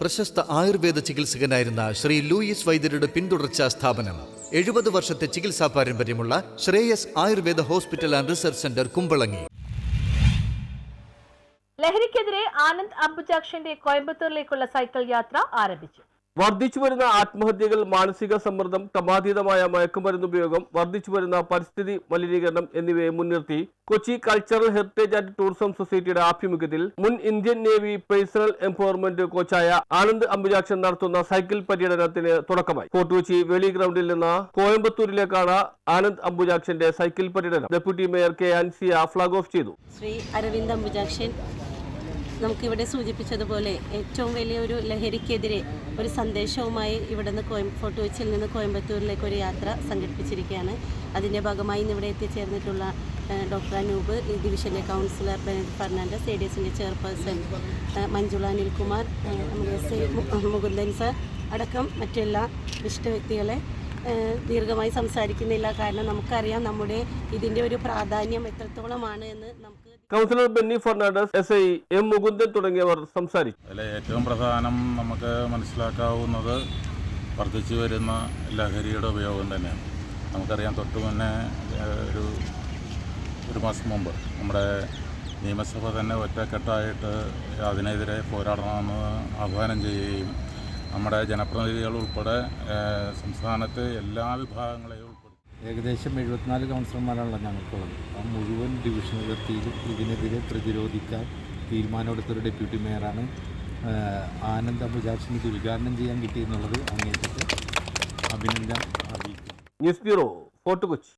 പ്രശസ്ത ആയുർവേദ ചികിത്സകനായിരുന്ന ശ്രീ ലൂയിസ് വൈദ്യരുടെ പിന്തുടർച്ചാ സ്ഥാപനം. എഴുപത് വർഷത്തെ ചികിത്സാ പാരമ്പര്യമുള്ള Shreyas Ayurveda hospital and research centre Kumbalangi. ലഹരിക്കെതിരെ ആനന്ദ് അംബുജാക്ഷന്റെ കോയമ്പത്തൂരിലേക്കുള്ള സൈക്കിൾ യാത്ര ആരംഭിച്ചു. വർദ്ധിച്ചു വരുന്ന ആത്മഹത്യകൾ മാനസിക സമ്മർദ്ദം ക്രമാതീതമായ മയക്കുമരുന്ന് ഉപയോഗം വർദ്ധിച്ചു വരുന്ന പരിസ്ഥിതി മലിനീകരണം എന്നിവയെ മുൻനിർത്തി Kochi cultural heritage and tourism സൊസൈറ്റിയുടെ ആഭിമുഖ്യത്തിൽ മുൻ ഇന്ത്യൻ നേവി പേഴ്സണൽ എംപവർമെന്റ് കോച്ചായ ആനന്ദ് അംബുജാക്ഷൻ നടത്തുന്ന സൈക്കിൾ പര്യടനത്തിന് തുടക്കമായി. ഫോർട്ട് കൊച്ചി വെളി ഗ്രൗണ്ടിൽ നിന്ന് കോയമ്പത്തൂരിലേക്കാണ് ആനന്ദ് അംബുജാക്ഷന്റെ സൈക്കിൾ പര്യടനം. Deputy mayor K Ansiya flag off ചെയ്തു. ശ്രീ അരവിന്ദ് അംബുജാക്ഷൻ നമുക്കിവിടെ സൂചിപ്പിച്ചതുപോലെ ഏറ്റവും വലിയ ഒരു ലഹരിക്കെതിരെ ഒരു സന്ദേശവുമായി ഇവിടെ നിന്ന് കോയം ഫോർട്ട് കൊച്ചിയിൽ നിന്ന് കോയമ്പത്തൂരിലേക്ക് ഒരു യാത്ര സംഘടിപ്പിച്ചിരിക്കുകയാണ്. അതിന്റെ ഭാഗമായി ഇന്ന് ഇവിടെ എത്തിച്ചേർന്നിട്ടുള്ള ഡോക്ടർ അനൂപ് ഡിവിഷനിലെ councillor Benet Fernandez A D എസിന്റെ chairperson Manjula Anilkumar S. Mukundan sir അടക്കം മറ്റെല്ലാ വിശിഷ്ട വ്യക്തികളെ ദീർഘമായി സംസാരിക്കുന്നില്ല. കാരണം നമുക്കറിയാം നമ്മുടെ ഇതിന്റെ ഒരു പ്രാധാന്യം എത്രത്തോളമാണ് എന്ന് നമുക്ക് councillor Benny Fernandez S I M Mukundan തുടങ്ങിയവർ സംസാരിച്ചു. അതിൽ ഏറ്റവും പ്രധാനം നമുക്ക് മനസ്സിലാക്കാവുന്നത് വർദ്ധിച്ചു വരുന്ന ലഹരിയുടെ ഉപയോഗം തന്നെയാണ്. നമുക്കറിയാം തൊട്ട് മുന്നേ ഒരു ഒരു മാസം മുമ്പ് നമ്മുടെ നിയമസഭ തന്നെ ഒറ്റക്കെട്ടായിട്ട് അതിനെതിരെ പോരാടണമെന്ന് ആഹ്വാനം ചെയ്യുകയും നമ്മുടെ ജനപ്രതിനിധികൾ ഉൾപ്പെടെ സംസ്ഥാനത്തെ എല്ലാ വിഭാഗങ്ങളെയും ഉൾപ്പെടുത്തി. ഏകദേശം എഴുപത്തിനാല് കൗൺസിലർമാരാണല്ലോ ഞങ്ങൾക്കുള്ളത്. ആ മുഴുവൻ ഡിവിഷൻ അതിർത്തിയിലും ഇതിനെതിരെ പ്രതിരോധിക്കാൻ തീരുമാനമെടുത്തൊരു ഡെപ്യൂട്ടി മേയറാണ് ആനന്ദ് അബുജാക്ഷിന് ഇത് ഉദ്ഘാടനം ചെയ്യാൻ കിട്ടിയെന്നുള്ളത് അങ്ങേറ്റത്തെ അഭിനന്ദനം അറിയിക്കും ന്യൂസ് ബ്യൂറോ ഫോർട്ട് കൊച്ചി.